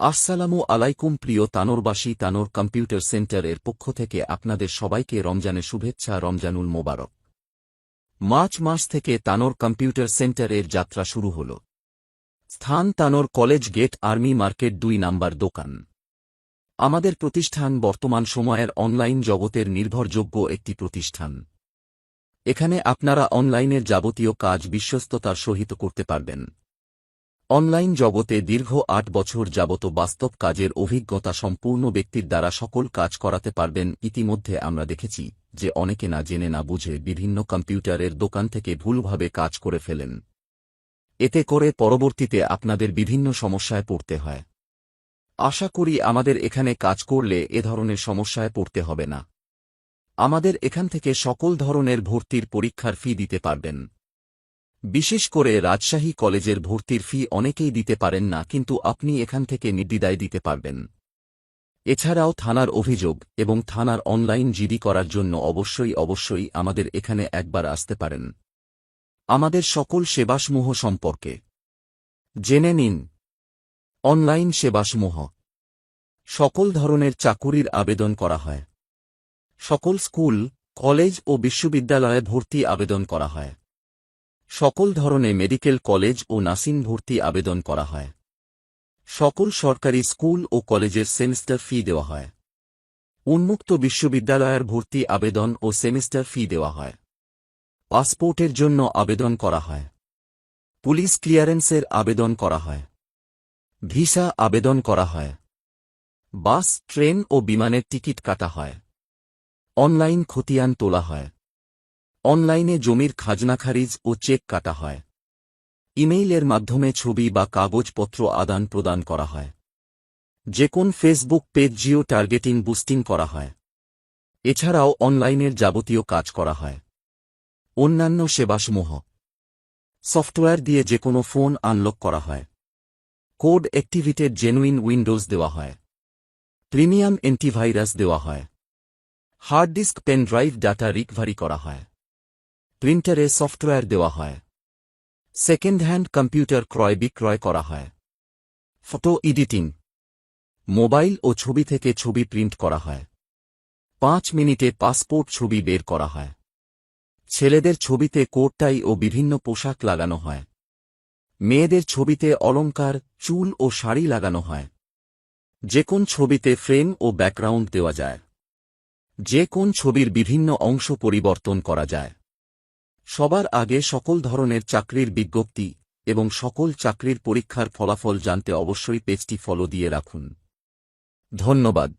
আসসালামু আলাইকুম প্রিয় তানোরবাসী তানোর কম্পিউটার সেন্টার এর পক্ষ থেকে আপনাদের সবাইকে রমজানের শুভেচ্ছা, রমজানুল মোবারক। মার্চ মাস থেকে তানোর কম্পিউটার সেন্টার এর যাত্রা শুরু হল। স্থান Tanore college gate, army market দুই নাম্বার দোকান। আমাদের প্রতিষ্ঠান বর্তমান সময়ের অনলাইন জগতের নির্ভরযোগ্য একটি প্রতিষ্ঠান। এখানে আপনারা অনলাইনের যাবতীয় কাজ বিশ্বস্ততার সহিত করতে পারবেন। অনলাইন জগতে দীর্ঘ আট বছর যাবত বাস্তব কাজের অভিজ্ঞতা সম্পূর্ণ ব্যক্তির দ্বারা সকল কাজ করাতে পারবেন। ইতিমধ্যে আমরা দেখেছি যে অনেকে না জেনে না বুঝে বিভিন্ন কম্পিউটারের দোকান থেকে ভুলভাবে কাজ করে ফেলেন। এতে করে পরবর্তীতে আপনাদের বিভিন্ন সমস্যায় পড়তে হয়। আশা করি আমাদের এখানে কাজ করলে এ ধরনের সমস্যায় পড়তে হবে না। আমাদের এখান থেকে সকল ধরনের ভর্তির পরীক্ষার ফি দিতে পারবেন। বিশেষ করে রাজশাহী কলেজের ভর্তির ফি অনেকেই দিতে পারেন না, কিন্তু আপনি এখান থেকে নির্দিদায় দিতে পারবেন। এছাড়াও থানার অভিযোগ এবং থানার অনলাইন জিডি করার জন্য অবশ্যই অবশ্যই আমাদের এখানে একবার আসতে পারেন। আমাদের সকল সেবাসমূহ সম্পর্কে জেনে নিন। অনলাইন সেবাসমূহ। সকল ধরনের চাকুরির আবেদন করা হয়। সকল স্কুল, কলেজ ও বিশ্ববিদ্যালয়ে ভর্তি আবেদন করা হয়। সকল ধরনের মেডিকেল কলেজ ও নার্সিং ভর্তি আবেদন করা হয়। সকল সরকারি স্কুল ও কলেজের সেমিস্টার ফি দেওয়া হয়। উন্মুক্ত বিশ্ববিদ্যালয়ের ভর্তি আবেদন ও সেমিস্টার ফি দেওয়া হয়। পাসপোর্টের জন্য আবেদন করা হয়। পুলিশ ক্লিয়ারেন্সের আবেদন করা হয়। ভিসা আবেদন করা হয়। বাস, ট্রেন ও বিমানের টিকিট কাটা হয়। অনলাইন খতিয়ান তোলা হয়। অনলাইনে জমির খাজনা খারিজ ও চেক কাটা হয়। ইমেইলের মাধ্যমে ছবি বা কাগজপত্র আদান প্রদান করা হয়। যে কোন Facebook page geo targeting boosting করা হয়। এছাড়াও অনলাইনের যাবতীয় কাজ করা হয়। অন্যান্য সেবাসমূহ। সফটওয়্যার দিয়ে যে কোনো ফোন আনলক করা হয়। কোড অ্যাক্টিভিটেড জেনুইন উইন্ডোজ দেওয়া হয়। প্রিমিয়াম অ্যান্টিভাইরাস দেওয়া হয়। Hard disk pen drive data recovery করা হয়। প্রিন্টারে সফটওয়্যার দেওয়া হয়। সেকেন্ড হ্যান্ড কম্পিউটার ক্রয় বিক্রয় করা হয়। Photo editing. মোবাইল ও ছবি থেকে ছবি প্রিন্ট করা হয়। পাঁচ মিনিটে পাসপোর্ট ছবি বের করা হয়। ছেলেদের ছবিতে কোটটাই ও বিভিন্ন পোশাক লাগানো হয়। মেয়েদের ছবিতে অলঙ্কার চুল ও শাড়ি লাগানো হয়। যে কোন ছবিতে ফ্রেম ও ব্যাকগ্রাউন্ড দেওয়া যায়। যে কোন ছবির বিভিন্ন অংশ পরিবর্তন করা যায়। সবার আগে সকল ধরনের চাকরির বিজ্ঞপ্তি এবং সকল চাকরির পরীক্ষার ফলাফল জানতে অবশ্যই পেজটি ফলো দিয়ে রাখুন। ধন্যবাদ।